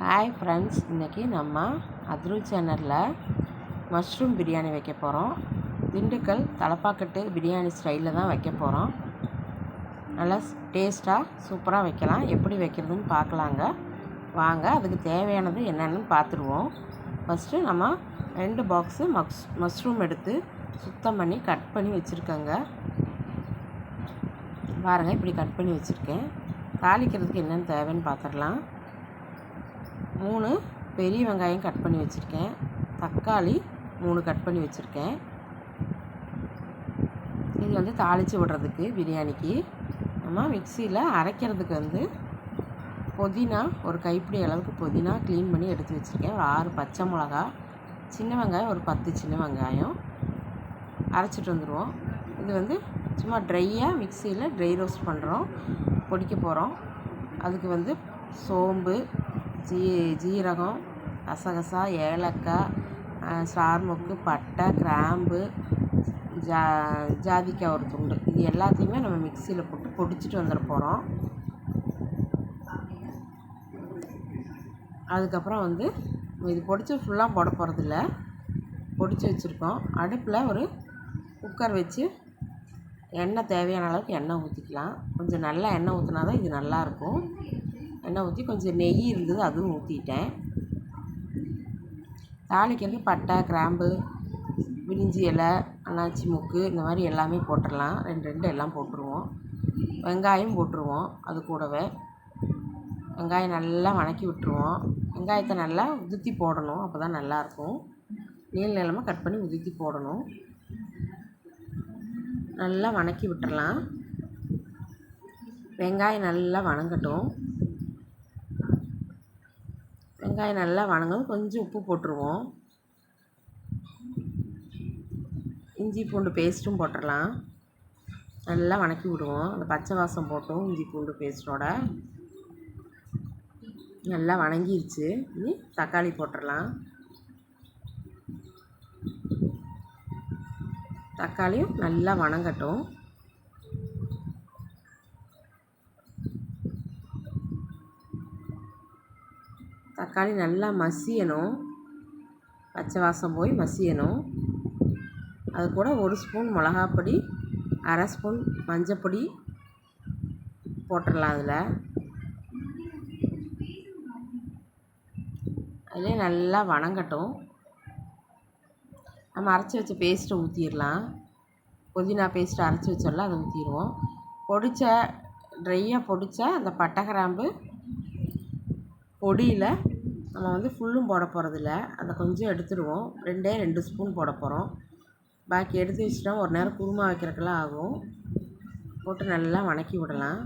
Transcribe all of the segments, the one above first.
Hi friends இன்றைக்கி நம்ம அதுரு சேனலில் மஷ்ரூம் பிரியாணி வைக்க போகிறோம் திண்டுக்கல் தலப்பாக்கட்டு பிரியாணி ஸ்டைலில் தான் வைக்க போகிறோம் நல்லா டேஸ்ட்டாக சூப்பராக வைக்கலாம். எப்படி வைக்கிறதுன்னு பார்க்கலாங்க. வாங்க அதுக்கு தேவையானது என்னென்னு பார்த்துருவோம். ஃபஸ்ட்டு நம்ம ரெண்டு பாக்ஸு மக்ஸ் மஷ்ரூம் எடுத்து சுத்தம் பண்ணி கட் பண்ணி வச்சுருக்கேங்க. பாருங்கள் இப்படி கட் பண்ணி வச்சுருக்கேன். தாளிக்கிறதுக்கு என்னென்னு தேவைன்னு பார்த்துடலாம். மூணு பெரிய வெங்காயம் கட் பண்ணி வச்சுருக்கேன். தக்காளி மூணு கட் பண்ணி வச்சுருக்கேன். இது வந்து தாளித்து விடுறதுக்கு பிரியாணிக்கு. நம்ம மிக்சியில் அரைக்கிறதுக்கு வந்து புதினா ஒரு கைப்பிடி அளவுக்கு புதினா க்ளீன் பண்ணி எடுத்து வச்சுருக்கேன். ஒரு ஆறு பச்சை மிளகா சின்ன வெங்காயம் ஒரு பத்து சின்ன வெங்காயம் அரைச்சிட்டு வந்துடுவோம் இது வந்து சும்மா ட்ரையாக மிக்சியில் ட்ரை ரோஸ்ட் பண்ணுறோம் பொடிக்க போகிறோம் அதுக்கு வந்து சோம்பு ஜீ ஜீரகம் கசகசா ஏலக்காய் ஸ்டார்முக்கு பட்டை கிராம்பு ஜா ஜாதிக்காய் ஒரு துண்டு. இது எல்லாத்தையுமே நம்ம மிக்சியில் போட்டு பொடிச்சிட்டு வந்துட போகிறோம் அதுக்கப்புறம் வந்து இது பொடிச்சு ஃபுல்லாக போட போகிறதில்ல பொடிச்சு வச்சுருக்கோம். அடுப்பில் ஒரு குக்கர் வச்சு எண்ணெய் தேவையான அளவுக்கு எண்ணெய் ஊற்றிக்கலாம் கொஞ்சம் நல்லா எண்ணெய் ஊற்றினா தான் இது நல்லாயிருக்கும் எண்ணெய் ஊற்றி கொஞ்சம் நெய் இருந்தது அதுவும் ஊற்றிட்டேன் தாளிக்கிறதுக்கு பட்டை கிராம்பு விரிஞ்சி இலை அன்னாச்சி முக்கு இந்த மாதிரி எல்லாமே போட்டுடலாம். ரெண்டு ரெண்டு எல்லாம் போட்டுருவோம். வெங்காயம் போட்டுருவோம் அது கூடவே. வெங்காயம் நல்லா வணக்கி விட்டுருவோம். வெங்காயத்தை நல்லா உதுத்தி போடணும் அப்போ தான் நல்லாயிருக்கும். நீள் நிலமாக கட் பண்ணி உதுத்தி போடணும். நல்லா வணக்கி விட்டுறலாம் வெங்காயம் நல்லா வணங்கட்டும். வெங்காயம் நல்லா வணங்கும் கொஞ்சம் உப்பு போட்டுருவோம். இஞ்சி பூண்டு பேஸ்ட்டும் போட்டுடலாம் நல்லா வணக்கி விடுவோம். அந்த பச்சை வாசம் போட்டோம் இஞ்சி பூண்டு பேஸ்ட்டோட. நல்லா வணங்கிருச்சு. இனி தக்காளி போட்டுடலாம் தக்காளியும் நல்லா வணங்கட்டும். தக்காளி நல்லா மசியணும். பச்சை வாசம் போய் மசியணும். அது கூட ஒரு ஸ்பூன் மிளகாப்பொடி அரை ஸ்பூன் மஞ்சப்பொடி போட்டுடலாம் அதில். அதிலே நல்லா வணங்கட்டும். நம்ம அரைச்சி வச்ச பேஸ்ட்டை ஊற்றிடலாம் புதினா பேஸ்ட்டு அரைச்சி வச்சோம்ல அதை ஊற்றிடுவோம் பொடித்த ட்ரையாக பொடித்த அந்த பட்டை கிராம்பு பொடியில் நம்ம வந்து ஃபுல்லும் போட போகிறதில்ல அதை கொஞ்சம் எடுத்துடுவோம். ரெண்டே ரெண்டு ஸ்பூன் போட போகிறோம் பாக்கி எடுத்து வச்சுட்டா ஒரு நேரம் குருமா வைக்கிறதுக்கெல்லாம் ஆகும். போட்டு நல்லா வணக்கி விடலாம்.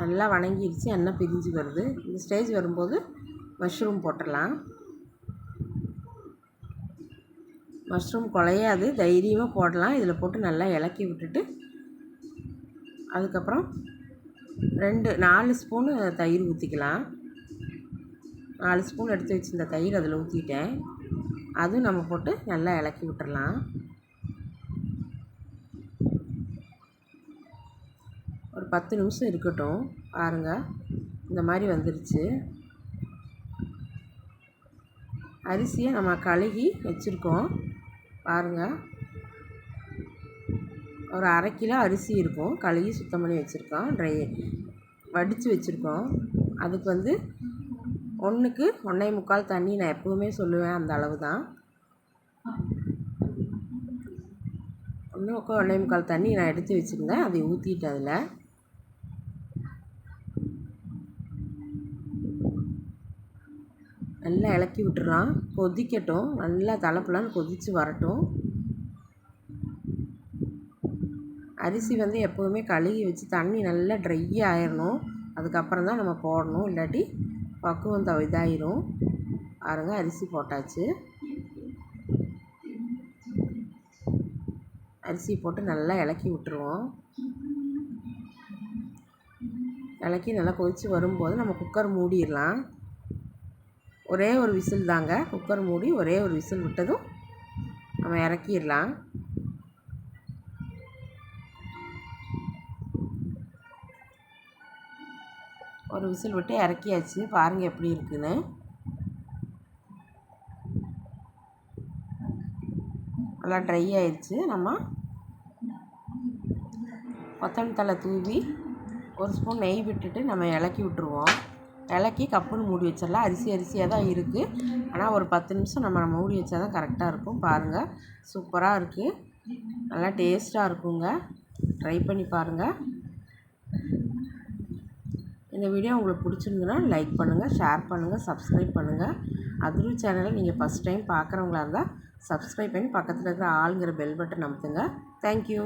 நல்லா வணங்கிடுச்சு எண்ணெய் பிரிஞ்சு வருது. இந்த ஸ்டேஜ் வரும்போது மஷ்ரூம் போட்டுடலாம். மஷ்ரூம் குலையாது தைரியமாக போடலாம். இதில் போட்டு நல்லா இலக்கி விட்டுட்டு அதுக்கப்புறம் ரெண்டு நாலு ஸ்பூனு தயிர் ஊற்றிக்கலாம் நாலு ஸ்பூன் எடுத்து வச்சுருந்த தயிர் அதில் ஊற்றிட்டேன் அதுவும் நம்ம போட்டு நல்லா இலக்கி விட்டுறலாம். ஒரு பத்து நிமிஷம் இருக்கட்டும். பாருங்கள் இந்த மாதிரி வந்துருச்சு. அரிசியை நம்ம கழுகி வச்சுருக்கோம். பாருங்கள் ஒரு அரை கிலோ அரிசி இருக்கும். கழுவி சுத்தம் பண்ணி வச்சுருக்கோம். ட்ரை வடித்து வச்சுருக்கோம். அதுக்கு வந்து ஒன்றுக்கு ஒன்றே முக்கால் தண்ணி நான் எப்போவுமே சொல்லுவேன் அந்த அளவு தான். ஒன்றுக்கு ஒன்றே முக்கால் தண்ணி நான் எடுத்து வச்சுருந்தேன். அதை ஊற்றிட்டு அதில். நல்லா இலக்கி விட்டுறான் கொதிக்கட்டும். நல்லா தலைப்புலான்னு கொதித்து வரட்டும். அரிசி வந்து எப்போதுமே கழுகி வச்சு தண்ணி நல்லா ட்ரை ஆயிடணும் அதுக்கப்புறம் தான் நம்ம போடணும். இல்லாட்டி பக்குவம் த இதாயிரும். பாருங்க அரிசி போட்டாச்சு. அரிசி போட்டு நல்லா இலக்கி விட்டுருவோம். இலக்கி நல்லா கொதித்து வரும்போது நம்ம குக்கர் மூடிடலாம். ஒரே ஒரு விசில் தாங்க. குக்கர் மூடி ஒரே ஒரு விசில் விட்டதும் நம்ம இறக்கிடலாம். ஒரு விசில் விட்டு இறக்கியாச்சு. பாருங்கள் எப்படி இருக்குன்னு. நல்லா ட்ரை ஆயிடுச்சு நம்ம கொத்தமல்லி தழை தூவி ஒரு ஸ்பூன் நெய் விட்டுட்டு நம்ம இலக்கி விட்டுருவோம். இலக்கி கப்புன்னு மூடி வச்சிடலாம். அரிசி அரிசியாக தான் இருக்குது ஆனால் ஒரு பத்து நிமிஷம் நம்ம மூடி வச்சா தான் கரெக்டாக இருக்கும். பாருங்கள் சூப்பராக இருக்குது நல்லா டேஸ்ட்டாக இருக்குங்க. ட்ரை பண்ணி பாருங்கள் இந்த வீடியோ உங்களுக்கு பிடிச்சிருந்துன்னா லைக் பண்ணுங்கள் ஷேர் பண்ணுங்கள் சப்ஸ்கிரைப் பண்ணுங்கள் அதுரு சேனலை நீங்கள் ஃபஸ்ட் டைம் பார்க்குறவங்களா இருந்தால் சப்ஸ்கிரைப் பண்ணி பக்கத்தில் இருக்கிற ஆளுங்கிற பெல் பட்டன் அமுத்துங்க. தேங்க்யூ